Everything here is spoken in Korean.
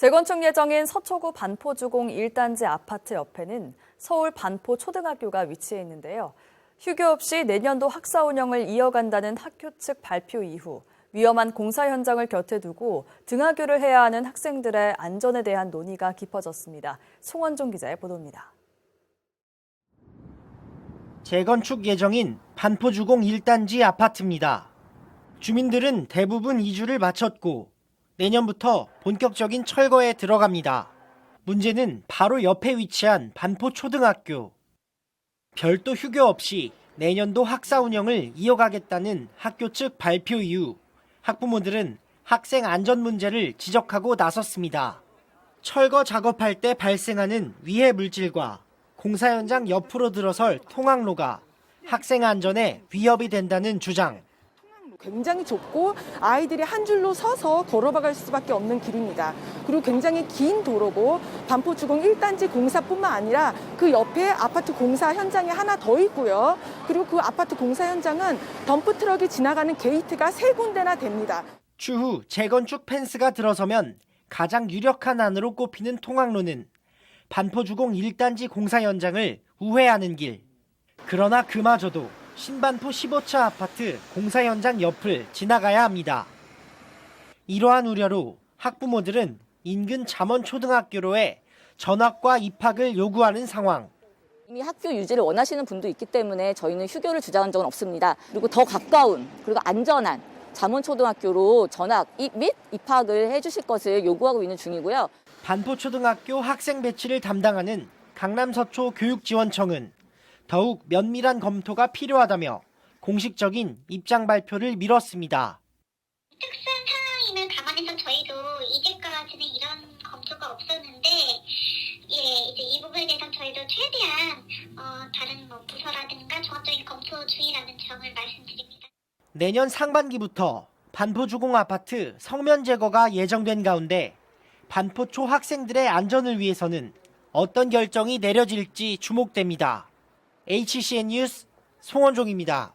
재건축 예정인 서초구 반포주공 1단지 아파트 옆에는 서울 반포 초등학교가 위치해 있는데요. 휴교 없이 내년도 학사 운영을 이어간다는 학교 측 발표 이후 위험한 공사 현장을 곁에 두고 등하교를 해야 하는 학생들의 안전에 대한 논의가 깊어졌습니다. 송원종 기자의 보도입니다. 재건축 예정인 반포주공 1단지 아파트입니다. 주민들은 대부분 이주를 마쳤고 내년부터 본격적인 철거에 들어갑니다. 문제는 바로 옆에 위치한 반포초등학교. 별도 휴교 없이 내년도 학사 운영을 이어가겠다는 학교 측 발표 이후 학부모들은 학생 안전 문제를 지적하고 나섰습니다. 철거 작업할 때 발생하는 위해 물질과 공사 현장 옆으로 들어설 통학로가 학생 안전에 위협이 된다는 주장. 굉장히 좁고 아이들이 한 줄로 서서 걸어갈 수밖에 없는 길입니다. 그리고 굉장히 긴 도로고 반포주공 1단지 공사뿐만 아니라 그 옆에 아파트 공사 현장이 하나 더 있고요. 그리고 그 아파트 공사 현장은 덤프 트럭이 지나가는 게이트가 세 군데나 됩니다. 추후 재건축 펜스가 들어서면 가장 유력한 안으로 꼽히는 통학로는 반포주공 1단지 공사 현장을 우회하는 길. 그러나 그마저도 신반포 15차 아파트 공사 현장 옆을 지나가야 합니다. 이러한 우려로 학부모들은 인근 잠원초등학교로의 전학과 입학을 요구하는 상황. 이미 학교 유지를 원하시는 분도 있기 때문에 저희는 휴교를 주장한 적은 없습니다. 그리고 더 가까운 그리고 안전한 잠원초등학교로 전학 이- 및 입학을 해주실 것을 요구하고 있는 중이고요. 반포초등학교 학생 배치를 담당하는 강남서초 교육지원청은 더욱 면밀한 검토가 필요하다며 공식적인 입장 발표를 미뤘습니다. 특수한 상황임을 감안해서 저희도 이제까지는 이런 검토가 없었는데 예 이제 이 부분에 대해서 저희도 최대한 어, 다른 뭐 부서라든가 종합적인 검토 중이라는 점을 말씀드립니다. 내년 상반기부터 반포주공 아파트 성면 제거가 예정된 가운데 반포초 학생들의 안전을 위해서는 어떤 결정이 내려질지 주목됩니다. HCN 뉴스 송원종입니다.